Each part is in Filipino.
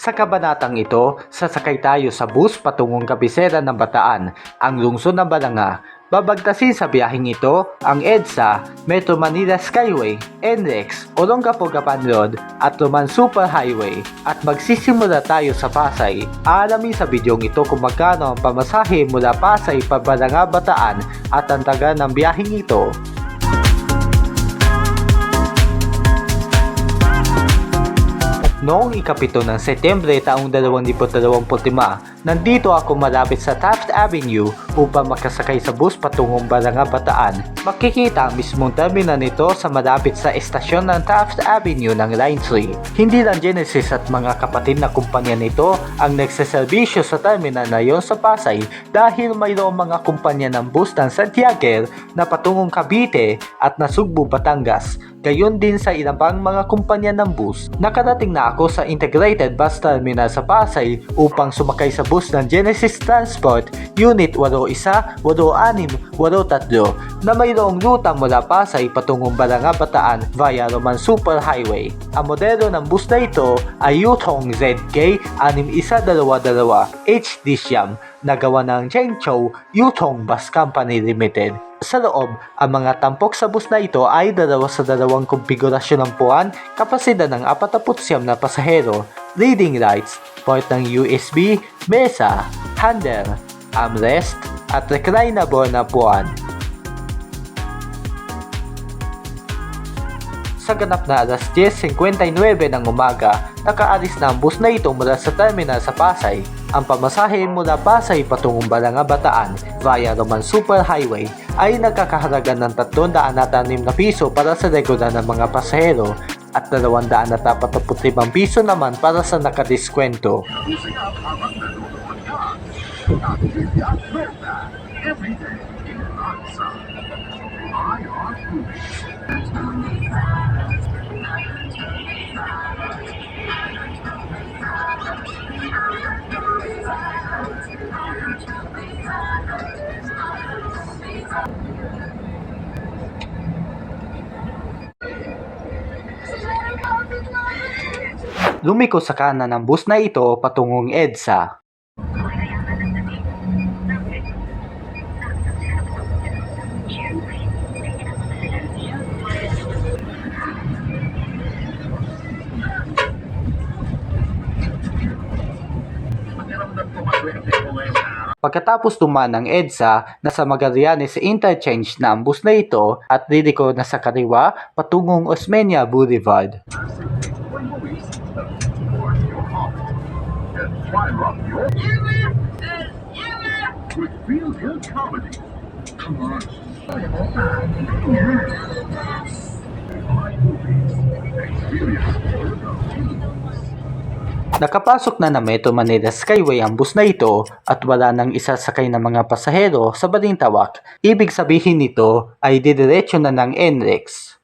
Sa kabanatang ito, sasakay tayo sa bus patungong kabisera ng Bataan, ang lungsod ng Balanga. Babagtasin sa biyaheng ito ang EDSA, Metro Manila Skyway, NLEX, Olongapo Gapan Road at Roman Super Highway. At magsisimula tayo sa Pasay. Aalamin sa bidyong ito kung magkano ang pamasahe mula Pasay pa Balanga Bataan at ang taga ng biyaheng ito. Noong ikapito ng Setyembre taong 2025, nandito ako malapit sa Taft Avenue upang makasakay sa bus patungong Balanga Bataan. Makikita ang mismong terminal nito sa malapit sa estasyon ng Taft Avenue ng Line 3. Hindi lang Genesis at mga kapatid na kumpanya nito ang nagsaserbisyo sa terminal na yon sa Pasay dahil mayroong mga kumpanya ng bus ng Santiago na patungong Cavite at Nasugbu, Batangas. Gayon din sa ilang pang mga kumpanya ng bus. Nakarating na ako sa Integrated Bus Terminal sa Pasay upang sumakay sa bus ng Genesis Transport Unit 81, 86, 83 na mayroong ruta mula Pasay patungong Balanga Bataan via Roman Super Highway. Ang modelo ng bus na ito ay Yutong ZK 6122 HD Siam na gawa ng Zhengzhou Yutong Bus Company Limited. Sa loob, ang mga tampok sa bus na ito ay dalawa sa dalawang konfigurasyon ng puwan, kapasidad ng 49 na pasahero, reading lights, port ng USB, mesa, handle, armrest, at reclinable na puwan. Sa ganap na alas 10.59 ng umaga, nakaalis na ang bus na ito mula sa terminal sa Pasay. Ang pamasahe mula Pasay patungong Balanga Bataan via Roman Super Highway ay nagkakahalaga ng 306 na piso para sa regular na mga pasahero at 245 piso naman para sa nakadiskwento. Every in Aksa. Lumiko sa kanan ng bus na ito patungong EDSA. Pagkatapos dumaan ng EDSA, nasa Magallanes Interchange na ang bus na ito at liliko na sa kaliwa patungong Osmeña Boulevard. Experience. Nakapasok na na Metro Manila Skyway ang bus na ito at wala nang isasakay ng mga pasahero sa Balintawak. Ibig sabihin nito ay didiretso na ng NLEX.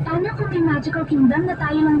Paano kung may magical kingdom na tayo lang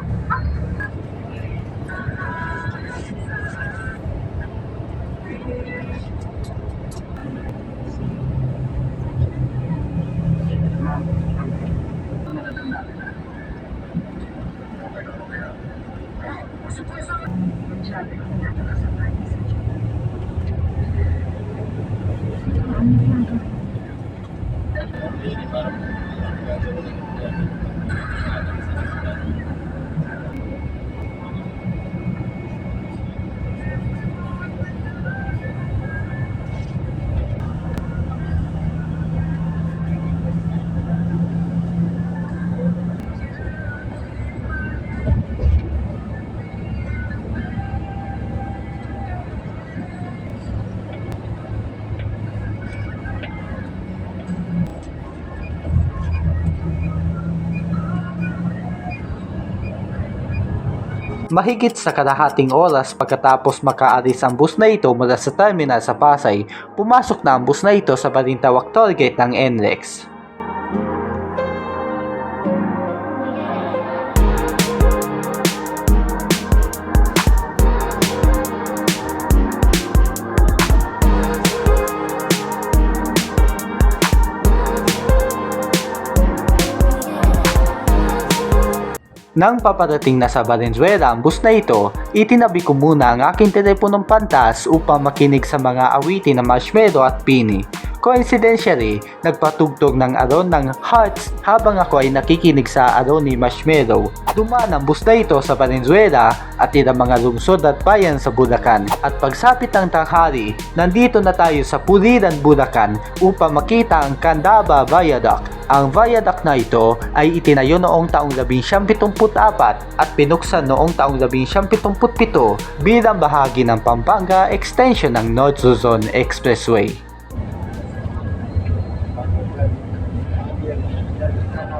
Mahigit sa kalahating oras pagkatapos makaalis ang bus na ito mula sa terminal sa Pasay, pumasok na ang bus na ito sa Balintawak Tollgate ng NLEX. Nang paparating na sa Valenzuela ang bus na ito, itinabi ko muna ang aking teleponong pantas upang makinig sa mga awitin ng Marshmello at Pini. Coincidentally, nagpatugtog ng aron ng Hearts habang ako ay nakikinig sa aron ni Marshmello. Dumaan ang bus na ito sa Valenzuela at ilang mga lungsod at bayan sa Bulacan. At pagsapit ng tanghali, nandito na tayo sa Pulilan, Bulacan upang makita ang Candaba Viaduct. Ang viaduct na ito ay itinayo noong taong 1974 at pinuksan noong taong 1977 bilang bahagi ng Pampanga extension ng North Luzon Expressway.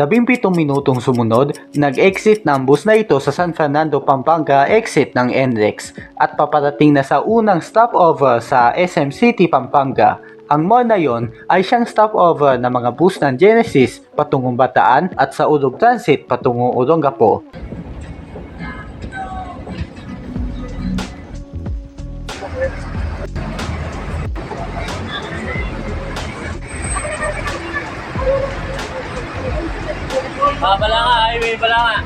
Labimpitong minutong sumunod, nag-exit ng bus na ito sa San Fernando, Pampanga exit ng NLEX at paparating na sa unang stopover sa SM City, Pampanga. Ang mall na yon ay siyang stopover ng mga bus ng Genesis patungong Bataan at sa Ulog Transit patungong Olongapo. Ah, pala nga, highway pala nga.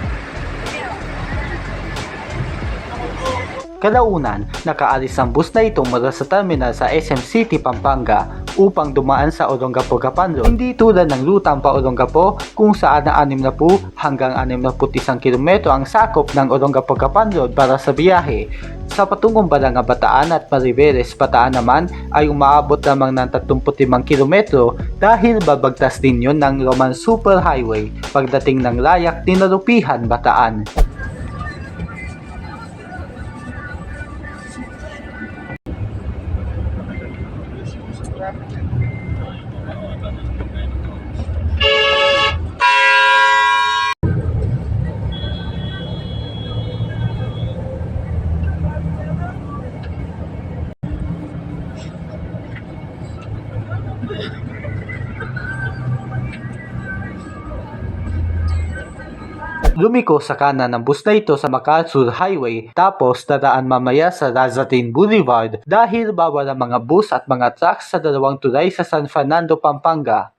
Kalaunan, nakaalis ang bus na ito mula sa terminal sa SM City, Pampanga upang dumaan sa Olongapo, Gapanlo. Hindi tulad ng lutang pa Olongapo kung saan na 60 hanggang 61 kilometro ang sakop ng Olongapo, Gapanlo para sa biyahe. Sa patungong Balanga, Bataan at Mariveles, Bataan naman ay umaabot lamang ng 35 kilometro dahil babagtas din yun ng Roman Superhighway pagdating ng layak Tinarupihan, Bataan. Lumiko sa kanan ng bus na ito sa Macarthur Highway tapos dadaan mamaya sa Lazatin Boulevard dahil bawal ang mga bus at mga trucks sa dalawang tulay sa San Fernando, Pampanga.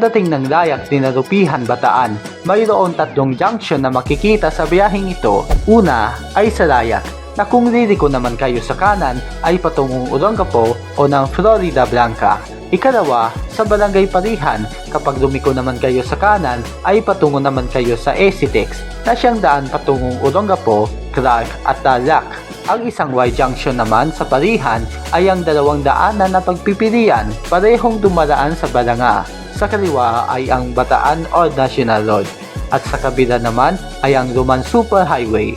Pagdating ng layak ni Narupihan Bataan, mayroon tatlong junction na makikita sa biyaheng ito. Una ay sa layak na kung liliko naman kayo sa kanan ay patungong Olongapo o ng Florida Blanca. Ikalawa, sa Barangay Parihan, kapag lumiko naman kayo sa kanan ay patungo naman kayo sa Esitex na siyang daan patungong Olongapo, Clark at Tarlac. Ang isang Y junction naman sa Parihan ay ang dalawang daanan na pagpipilian parehong dumaraan sa Balanga. Sa kaliwa ay ang Bataan or National Road at sa kabila naman ay ang Roman Super Highway.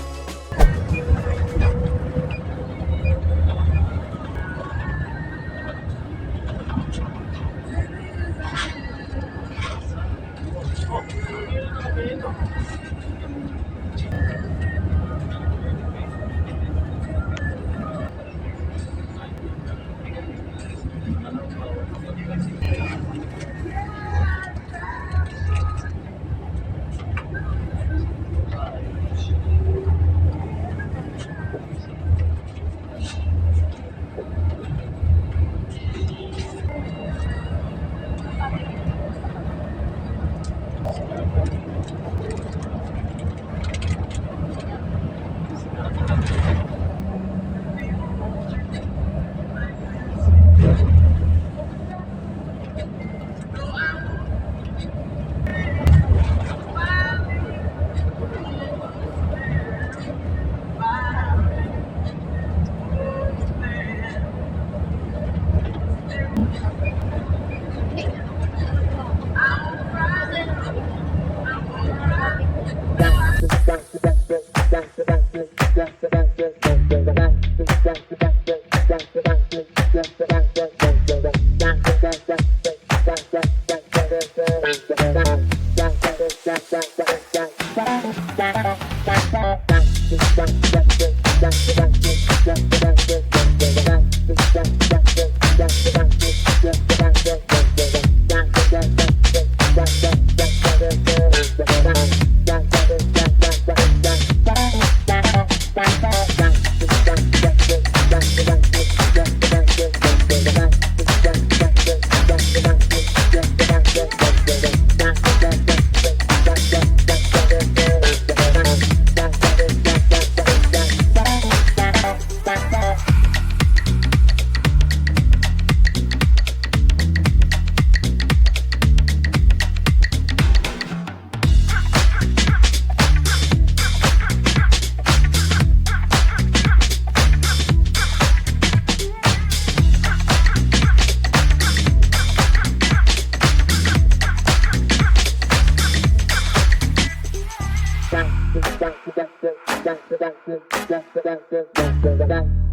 Thank you.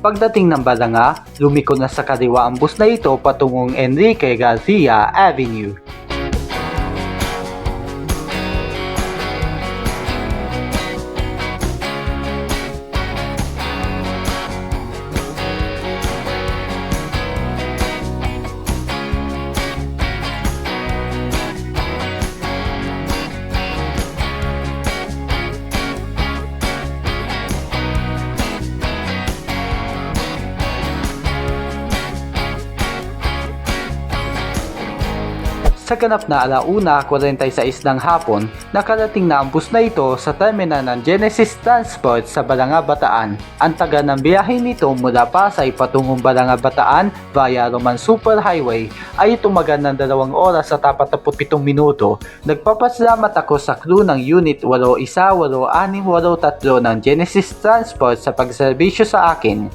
Pagdating ng Balanga, lumiko na sa kaliwa ang bus na ito patungong Enrique Garcia Avenue. Sa ganap na alauna 46 ng hapon, nakarating na ang bus na ito sa terminal ng Genesis Transport sa Balanga, Bataan. Ang taga ng biyahe nito mula Pasay patungong Balanga, Bataan via Roman Superhighway ay tumagal ng dalawang oras at 47 minuto. Nagpapasalamat ako sa crew ng Unit 818683 ng Genesis Transport sa pagserbisyo sa akin.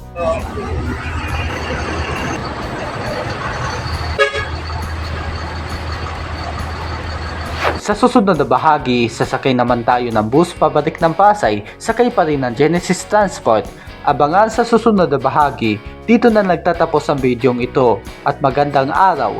Sa susunod na bahagi, sasakay naman tayo ng bus pabalik ng Pasay, sakay pa rin ng Genesis Transport. Abangan sa susunod na bahagi, dito na nagtatapos ang bidyong ito at magandang araw.